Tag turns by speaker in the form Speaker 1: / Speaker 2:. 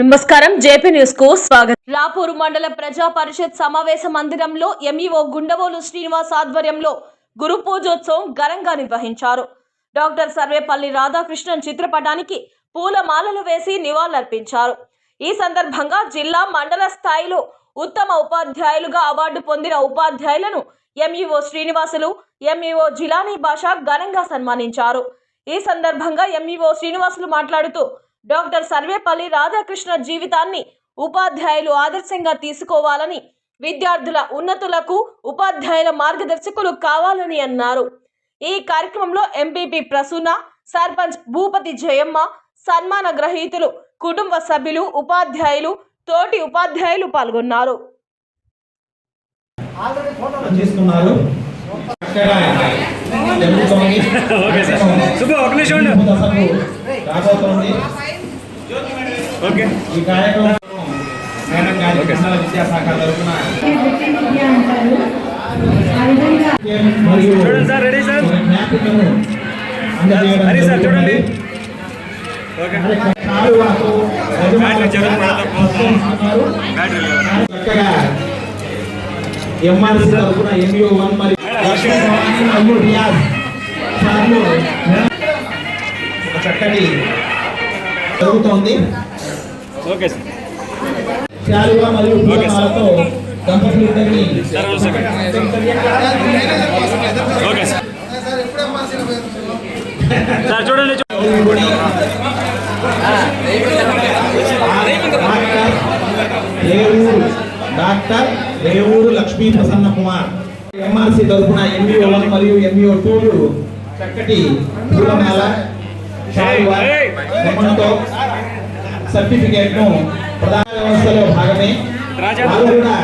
Speaker 1: నమస్కారం. జేపీ న్యూస్కు స్వాగతం. లాపూర్ మండల ప్రజా పరిషత్ సమావేశ మందిరంలో ఎంఈఓ గుండవోలు శ్రీనివాస్ ఆధ్వర్యంలో గురు పూజోత్సవం ఘనంగా నిర్వహించారు. డాక్టర్ సర్వేపల్లి రాధాకృష్ణన్ చిత్రపటానికి పూలమాలలు వేసి నివాళులర్పించారు. ఈ సందర్భంగా జిల్లా మండల స్థాయిలో ఉత్తమ ఉపాధ్యాయులుగా అవార్డు పొందిన ఉపాధ్యాయులను ఎంఈఓ శ్రీనివాసులు ఎంఈఓ జిలానీ భాష ఘనంగా సన్మానించారు. ఈ సందర్భంగా ఎంఈఓ శ్రీనివాసులు మాట్లాడుతూ డాక్టర్ సర్వేపల్లి రాధాకృష్ణ జీవితాన్ని ఉపాధ్యాయులు ఆదర్శంగా తీసుకోవాలని విద్యార్థుల ఉన్నతులకు ఉపాధ్యాయుల మార్గదర్శకులు కావాలని అన్నారు. ఈ కార్యక్రమంలో ఎంపీపీ ప్రసూన సర్పంచ్ భూపతి జయమ్మ సన్మాన గ్రహీతులు కుటుంబ సభ్యులు ఉపాధ్యాయులు తోటి ఉపాధ్యాయులు పాల్గొన్నారు.
Speaker 2: రాబోతోంది. ఈ కార్యక్రమం మేడం గారి విద్యాశాఖ తరఫున
Speaker 3: చూడండి sir ready sir? Hari sir చూడండి.
Speaker 2: ఎంఆర్సీ తరఫున ఎంఈఓ వన్ చక్కటి జరుగుతోంది.
Speaker 3: Okay sir.
Speaker 2: శాలువా మరియు
Speaker 3: చూడండి
Speaker 2: రేవూరు డాక్టర్ రేవూరు లక్ష్మీ ప్రసన్న కుమార్. ఎంఆర్సీ తరఫున ఎంఈఓ వన్ మరియు ఎంఈఓ టూలు చక్కటి పూలమాల సర్టిఫికేట్ను ప్రధాన వ్యవస్థలో భాగమే కూడా